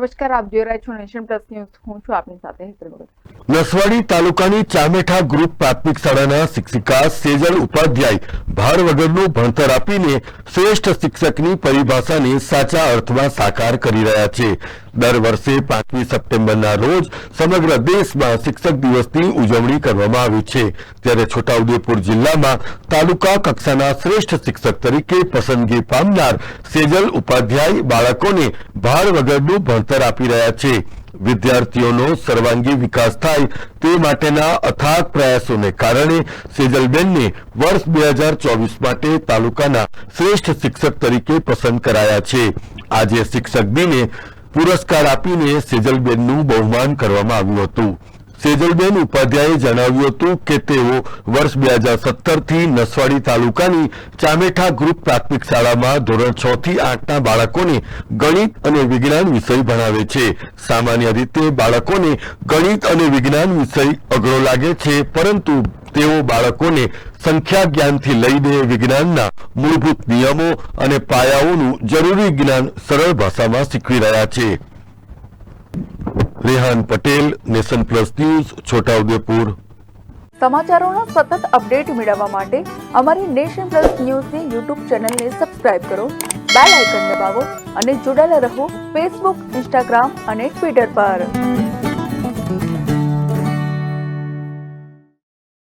નમસ્કાર, આપ જોઈ રહ્યા છો નેશન પ્લસ ન્યૂઝ. હું છું આપની સાથે નસવાડી તાલુકાની ચામેઠા ગ્રુપ પ્રાથમિક શાળાના શિક્ષિકા સેજલ ઉપાધ્યાય ભાર વગરનું ભણતર આપીને શ્રેષ્ઠ શિક્ષકની પરિભાષાને સાચા અર્થમાં સાકાર કરી રહ્યા છે. દર વર્ષે પાંચમી સપ્ટેમ્બરના રોજ સમગ્ર દેશમાં શિક્ષક દિવસની ઉજવણી કરવામાં આવી છે. ત્યારે છોટાઉદેપુર જિલ્લામાં તાલુકા કક્ષાના શ્રેષ્ઠ શિક્ષક તરીકે પસંદગી પામનાર સેજલ ઉપાધ્યાય બાળકોને ભાર વગરનું ભણતર આપી રહ્યા છે. વિદ્યાર્થીઓનો સર્વાંગી વિકાસ થાય તે માટેના અથાગ પ્રયાસોને કારણે સેજલબેનને વર્ષ બે હજાર ચોવીસ માટે તાલુકાના શ્રેષ્ઠ શિક્ષક તરીકે પસંદ કરાયા છે. આજે શિક્ષક દિને પુરસ્કાર આપીને સેજલબેનનું બહુમાન કરવામાં આવ્યું હતું. સેજલબેન ઉપાધ્યાયે જણાવ્યું હતું કે તેઓ વર્ષ બે હજાર સત્તરથી નસવાડી તાલુકાની ચામેઠા ગ્રુપ પ્રાથમિક શાળામાં ધોરણ છ થી આઠના બાળકોને ગણિત અને વિજ્ઞાન વિષય ભણાવે છે. સામાન્ય રીતે બાળકોને ગણિત અને વિજ્ઞાન વિષય અઘરો લાગે છે, પરંતુ તેઓ બાળકોને સંખ્યા જ્ઞાનથી લઈને વિજ્ઞાનના મૂળભૂત નિયમો અને પાયાઓનું જરૂરી જ્ઞાન સરળ ભાષામાં શીખવી રહ્યા છે. Rehan Patel, nation plus news, Chhota Udaipur. સમાચારોનો સતત અપડેટ મેળવવા માટે અમારી નેશન પ્લસ ન્યૂઝની યુટ્યુબ ચેનલને સબસ્ક્રાઇબ કરો, બેલ આઇકન દબાવો અને જોડાયેલા રહો ફેસબુક, ઇન્સ્ટાગ્રામ અને ટ્વિટર પર.